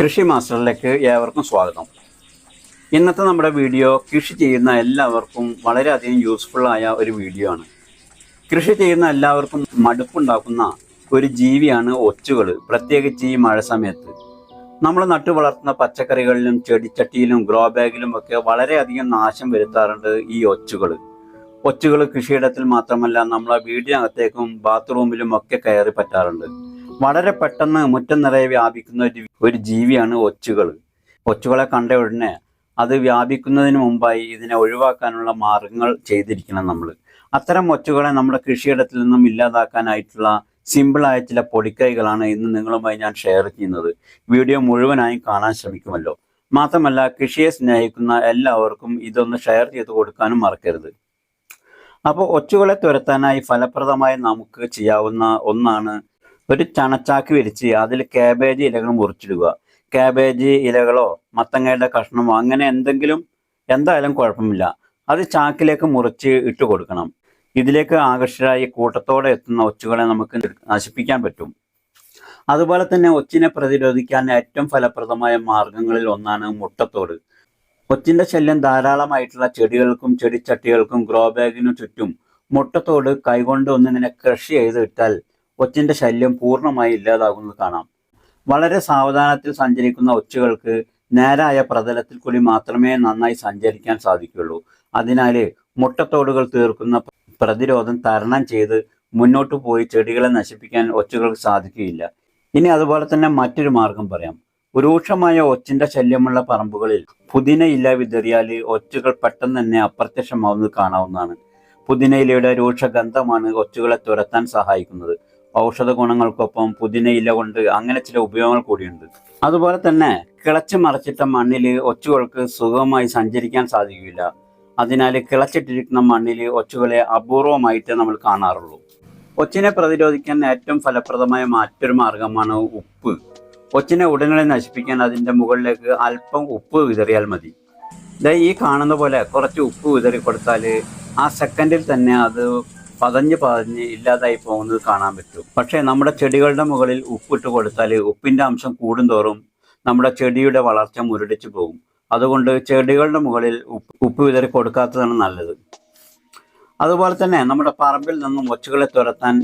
കൃഷി മാസ്റ്ററിലേക്ക് ഏവർക്കും സ്വാഗതം. ഇന്നത്തെ നമ്മുടെ വീഡിയോ കൃഷി ചെയ്യുന്ന എല്ലാവർക്കും വളരെയധികം യൂസ്ഫുൾ ആയ ഒരു വീഡിയോ ആണ്. കൃഷി ചെയ്യുന്ന എല്ലാവർക്കും മടുപ്പുണ്ടാക്കുന്ന ഒരു ജീവിയാണ് ഒച്ചുകൾ പ്രത്യേകിച്ച് ഈ മഴ സമയത്ത്. നമ്മൾ നട്ടു വളർത്തുന്ന പച്ചക്കറികളിലും ചെടിച്ചട്ടിയിലും ഗ്രോ ബാഗിലും ഒക്കെ വളരെയധികം നാശം വരുത്താറുണ്ട് ഈ ഒച്ചുകൾ. ഒച്ചുകൾ കൃഷിയിടത്തിൽ മാത്രമല്ല നമ്മളെ വീടിനകത്തേക്കും ബാത്റൂമിലും ഒക്കെ കയറി പറ്റാറുണ്ട്. വളരെ പെട്ടെന്ന് മുറ്റം നിറയെ വ്യാപിക്കുന്ന ഒരു ഒരു ജീവിയാണ് ഒച്ചുകൾ. ഒച്ചുകളെ കണ്ട ഉടനെ അത് വ്യാപിക്കുന്നതിന് മുമ്പായി ഇതിനെ ഒഴിവാക്കാനുള്ള മാർഗങ്ങൾ ചെയ്തിരിക്കണം നമ്മൾ അത്തരം ഒച്ചുകളെ നമ്മുടെ കൃഷിയിടത്തിൽ നിന്നും ഇല്ലാതാക്കാനായിട്ടുള്ള സിമ്പിളായ ചില പൊടിക്കൈകളാണ് ഇന്ന് നിങ്ങളുമായി ഞാൻ ഷെയർ ചെയ്യുന്നത്. വീഡിയോ മുഴുവനായും കാണാൻ ശ്രമിക്കുമല്ലോ. മാത്രമല്ല കൃഷിയെ സ്നേഹിക്കുന്ന എല്ലാവർക്കും ഇതൊന്ന് ഷെയർ ചെയ്ത് കൊടുക്കാനും മറക്കരുത്. അപ്പോൾ ഒച്ചുകളെ തുരത്താനായി ഫലപ്രദമായി നമുക്ക് ചെയ്യാവുന്ന ഒന്നാണ് ഒരു ചണച്ചാക്ക് വിരിച്ച് അതിൽ കാബേജ് ഇലകൾ മുറിച്ചിടുക. കാബേജ് ഇലകളോ മത്തങ്ങയുടെ കഷ്ണമോ അങ്ങനെ എന്തെങ്കിലും എന്തായാലും കുഴപ്പമില്ല. അത് ചാക്കിലേക്ക് മുറിച്ച് ഇട്ട് കൊടുക്കണം. ഇതിലേക്ക് ആകർഷകരായി കൂട്ടത്തോടെ എത്തുന്ന ഒച്ചുകളെ നമുക്ക് നശിപ്പിക്കാൻ പറ്റും. അതുപോലെ തന്നെ ഒച്ചിനെ പ്രതിരോധിക്കാൻ ഏറ്റവും ഫലപ്രദമായ മാർഗങ്ങളിൽ ഒന്നാണ് മുട്ടത്തോട്. ഒച്ചിന്റെ ശല്യം ധാരാളമായിട്ടുള്ള ചെടികൾക്കും ചെടിച്ചട്ടികൾക്കും ഗ്രോ ബാഗിനും ചുറ്റും മുട്ടത്തോട് കൈകൊണ്ട് ഒന്നിങ്ങനെ കൃഷി ചെയ്ത് ഇട്ടാൽ ഒച്ചിന്റെ ശല്യം പൂർണമായി ഇല്ലാതാകുന്നത് കാണാം. വളരെ സാവധാനത്തിൽ സഞ്ചരിക്കുന്ന ഒച്ചുകൾക്ക് നേരായ പ്രതലത്തിൽ കൂടി മാത്രമേ നന്നായി സഞ്ചരിക്കാൻ സാധിക്കുള്ളൂ അതിനാൽ മുട്ടത്തോടുകൾ തീർക്കുന്ന പ്രതിരോധം തരണം ചെയ്ത് മുന്നോട്ട് പോയി ചെടികളെ നശിപ്പിക്കാൻ ഒച്ചുകൾക്ക് സാധിക്കുകയില്ല. ഇനി അതുപോലെ തന്നെ മറ്റൊരു മാർഗം പറയാം. രൂക്ഷമായ ഒച്ചിന്റെ ശല്യമുള്ള പറമ്പുകളിൽ പുതിന ഇല വിതറിയാൽ ഒച്ചുകൾ പെട്ടെന്ന് തന്നെ അപ്രത്യക്ഷമാവുന്നത് കാണാവുന്നതാണ്. പുതിനയിലയുടെ രൂക്ഷ ഗന്ധമാണ് ഒച്ചുകളെ തുരത്താൻ സഹായിക്കുന്നത്. ഔഷധ ഗുണങ്ങൾക്കൊപ്പം പുതിനയില കൊണ്ട് അങ്ങനെ ചില ഉപയോഗങ്ങൾ കൂടിയുണ്ട്. അതുപോലെ തന്നെ കിളച്ച് മറച്ചിട്ട മണ്ണിൽ ഒച്ചുകൾക്ക് സുഖമായി സഞ്ചരിക്കാൻ സാധിക്കില്ല. അതിനാൽ കിളച്ചിട്ടിരിക്കുന്ന മണ്ണിൽ ഒച്ചുകളെ അപൂർവമായിട്ട് നമ്മൾ കാണാറുള്ളൂ. ഒച്ചിനെ പ്രതിരോധിക്കാൻ ഏറ്റവും ഫലപ്രദമായ മറ്റൊരു മാർഗമാണ് ഉപ്പ്. ഒച്ചിനെ ഉടനടി നശിപ്പിക്കാൻ അതിന്റെ മുകളിലേക്ക് അല്പം ഉപ്പ് വിതറിയാൽ മതി. ഈ കാണുന്ന പോലെ കുറച്ച് ഉപ്പ് വിതറി കൊടുത്താൽ ആ സെക്കൻഡിൽ തന്നെ അത് പതഞ്ഞ് പതഞ്ഞ് ഇല്ലാതായി പോകുന്നത് കാണാൻ പറ്റും. പക്ഷേ നമ്മുടെ ചെടികളുടെ മുകളിൽ ഉപ്പിട്ട് കൊടുത്താൽ ഉപ്പിന്റെ അംശം കൂടുന്തോറും നമ്മുടെ ചെടിയുടെ വളർച്ച മുരടിച്ച് പോകും. അതുകൊണ്ട് ചെടികളുടെ മുകളിൽ ഉപ്പ് ഉപ്പ് വിതറി കൊടുക്കാത്തതാണ് നല്ലത്. അതുപോലെ തന്നെ നമ്മുടെ പറമ്പിൽ നിന്നും ഒച്ചുകളെ തുരത്താൻ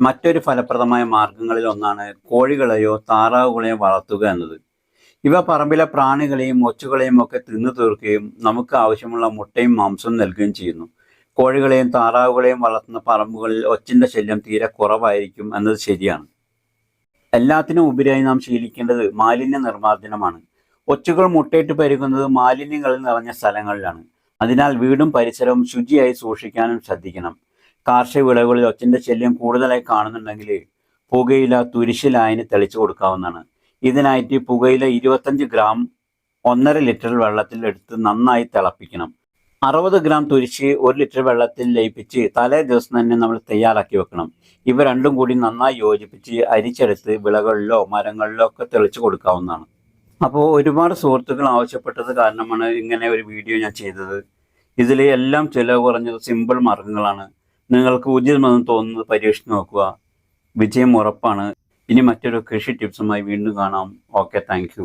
മറ്റൊരു ഫലപ്രദമായ മാർഗങ്ങളിൽ ഒന്നാണ് കോഴികളെയോ താറാവുകളെയോ വളർത്തുക എന്നത്. ഇവ പറമ്പിലെ പ്രാണികളെയും ഒച്ചുകളെയും ഒക്കെ തിന്നു തീർക്കുകയും നമുക്ക് ആവശ്യമുള്ള മുട്ടയും മാംസവും നൽകുകയും ചെയ്യുന്നു. കോഴികളെയും താറാവുകളെയും വളർത്തുന്ന പറമ്പുകളിൽ ഒച്ചിന്റെ ശല്യം തീരെ കുറവായിരിക്കും എന്നത് ശരിയാണ്. എല്ലാത്തിനും ഉപരിയായി നാം ശീലിക്കേണ്ടത് മാലിന്യ നിർമ്മാർജനമാണ് ഒച്ചുകൾ മുട്ടയിട്ട് പെരുകുന്നത് മാലിന്യങ്ങളിൽ നിറഞ്ഞ സ്ഥലങ്ങളിലാണ്. അതിനാൽ വീടും പരിസരവും ശുചിയായി സൂക്ഷിക്കാനും ശ്രദ്ധിക്കണം. കാർഷിക വിളകളിൽ ഒച്ചിന്റെ ശല്യം കൂടുതലായി കാണുന്നുണ്ടെങ്കിൽ പുകയില തുരിശിലായന് തെളിച്ചു കൊടുക്കാവുന്നതാണ്. ഇതിനായിട്ട് പുകയില ഇരുപത്തഞ്ച് ഗ്രാം ഒന്നര ലിറ്റർ വെള്ളത്തിൽ എടുത്ത് നന്നായി തിളപ്പിക്കണം. അറുപത് ഗ്രാം തുരിശ് ഒരു ലിറ്റർ വെള്ളത്തിൽ ലയിപ്പിച്ച് തലേ ദിവസം തന്നെ നമ്മൾ തയ്യാറാക്കി വെക്കണം. ഇവ രണ്ടും കൂടി നന്നായി യോജിപ്പിച്ച് അരിച്ചെടുത്ത് വിളകളിലോ മരങ്ങളിലോ ഒക്കെ തെളിച്ചു കൊടുക്കാവുന്നതാണ്. അപ്പോൾ ഒരുപാട് സുഹൃത്തുക്കൾ ആവശ്യപ്പെട്ടത് കാരണമാണ് ഇങ്ങനെ ഒരു വീഡിയോ ഞാൻ ചെയ്തത്. ഇതിൽ എല്ലാം ചിലവ് കുറഞ്ഞത് സിമ്പിൾ മാർഗങ്ങളാണ് നിങ്ങൾക്ക് ഉചിതമെന്ന് തോന്നുന്നത് പരീക്ഷിച്ച് നോക്കുക. വിജയം ഉറപ്പാണ്. ഇനി മറ്റൊരു കൃഷി ടിപ്സുമായി വീണ്ടും കാണാം. Okay thank